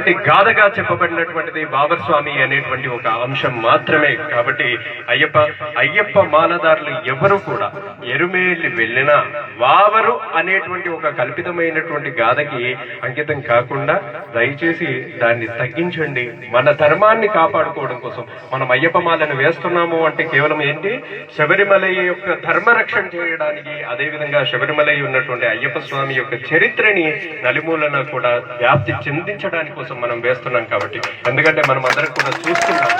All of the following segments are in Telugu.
అనేటువంటి గాథగా చెప్పబడినటువంటిది బాబర్ స్వామి అనేటువంటి ఒక అంశం మాత్రమే. కాబట్టి అయ్యప్ప అయ్యప్ప మాలదారులు ఎవరు కూడా ఎరుమేలి వెళ్ళినా వావరు అనేటువంటి ఒక కల్పితమైనటువంటి గాథకి అంకితం కాకుండా దయచేసి దాన్ని తగ్గించండి. మన ధర్మాన్ని కాపాడుకోవడం కోసం మనం అయ్యప్ప మాలను వేస్తున్నాము అంటే కేవలం ఏంటి? శబరిమల యొక్క ధర్మ రక్షణ చేయడానికి. అదే విధంగా శబరిమల ఉన్నటువంటి అయ్యప్ప స్వామి యొక్క చరిత్రని నలుమూలన కూడా వ్యాప్తి చెందించడానికి కోసం మనం వేస్తున్నాం కాబట్టి. ఎందుకంటే మనం అందరం కూడా చూస్తున్నాం.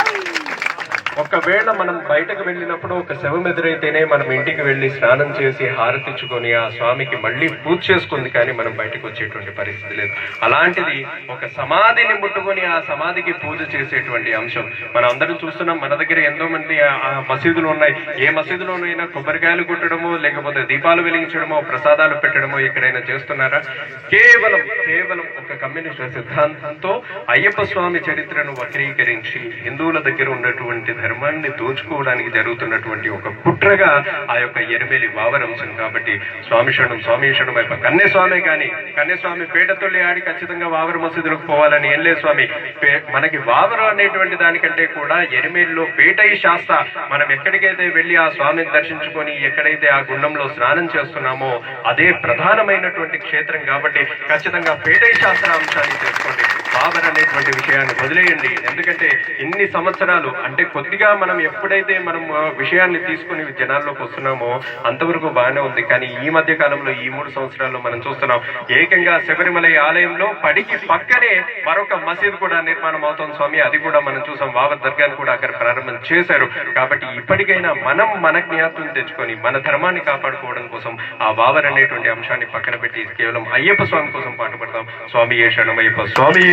ఒకవేళ మనం బయటకు వెళ్ళినప్పుడు ఒక శవం ఎదురైతేనే మనం ఇంటికి వెళ్ళి స్నానం చేసి హారతిచ్చుకొని ఆ స్వామికి మళ్ళీ పూజ చేసుకుంది కానీ మనం బయటకు వచ్చేటువంటి పరిస్థితి లేదు. అలాంటిది ఒక సమాధిని ముట్టుకొని ఆ సమాధికి పూజ చేసేటువంటి అంశం. మనం అందరం చూస్తున్నాం మన దగ్గర ఎంతో మంది ఆ- మసీదులు ఉన్నాయి. ఏ మసీదులోనైనా కొబ్బరికాయలు కొట్టడమో లేకపోతే దీపాలు వెలిగించడమో ప్రసాదాలు పెట్టడమో ఎక్కడైనా చేస్తున్నారా? కేవలం కేవలం ఒక కమ్యూనిస్ట్ సిద్ధాంతంతో అయ్యప్ప స్వామి చరిత్రను వక్రీకరించి హిందువుల దగ్గర ఉన్నటువంటి ధర్మాన్ని దోచుకోవడానికి జరుగుతున్నటువంటి ఒక కుట్రగా ఆ యొక్క ఎరిమేలి వావరంశం కాబట్టి స్వామి షణం స్వామి షణం అయిపో కన్యస్వామి కానీ కన్యస్వామి పేటతొల్లి ఆడి ఖచ్చితంగా వావర మసీదులకు పోవాలని ఏం లేదు స్వామి. మనకి వావరం అనేటువంటి దానికంటే కూడా ఎరిమేలిలో పేటై శాస్త్ర మనం ఎక్కడికైతే వెళ్ళి ఆ స్వామిని దర్శించుకొని ఎక్కడైతే ఆ గుండంలో స్నానం చేస్తున్నామో అదే ప్రధానమైనటువంటి క్షేత్రం కాబట్టి ఖచ్చితంగా పేటై శాస్త్ర అంశాన్ని చేసుకోండి బాబర్ అనేటువంటి విషయాన్ని వదిలేయండి. ఎందుకంటే ఇన్ని సంవత్సరాలు? అంటే కొద్దిగా మనం ఎప్పుడైతే మనం విషయాన్ని తీసుకుని జనాల్లోకి వస్తున్నామో అంతవరకు బాగానే ఉంది. కానీ ఈ మధ్య కాలంలో ఈ మూడు సంవత్సరాల్లో మనం చూస్తున్నాం ఏకంగా శబరిమల ఆలయంలో పడికి పక్కనే మరొక మసీద్ కూడా నిర్మాణం అవుతుంది స్వామి. అది కూడా మనం చూసాం. బాబర్ దర్గాను కూడా అక్కడ ప్రారంభం చేశారు. కాబట్టి ఇప్పటికైనా మనం మన జ్ఞాపకం తెచ్చుకొని మన ధర్మాన్ని కాపాడుకోవడం కోసం ఆ బాబర్ అనేటువంటి అంశాన్ని పక్కన పెట్టి కేవలం అయ్యప్ప స్వామి కోసం పాటుపడతాం. స్వామి ఏ శరణమయ్యప్ప? స్వామి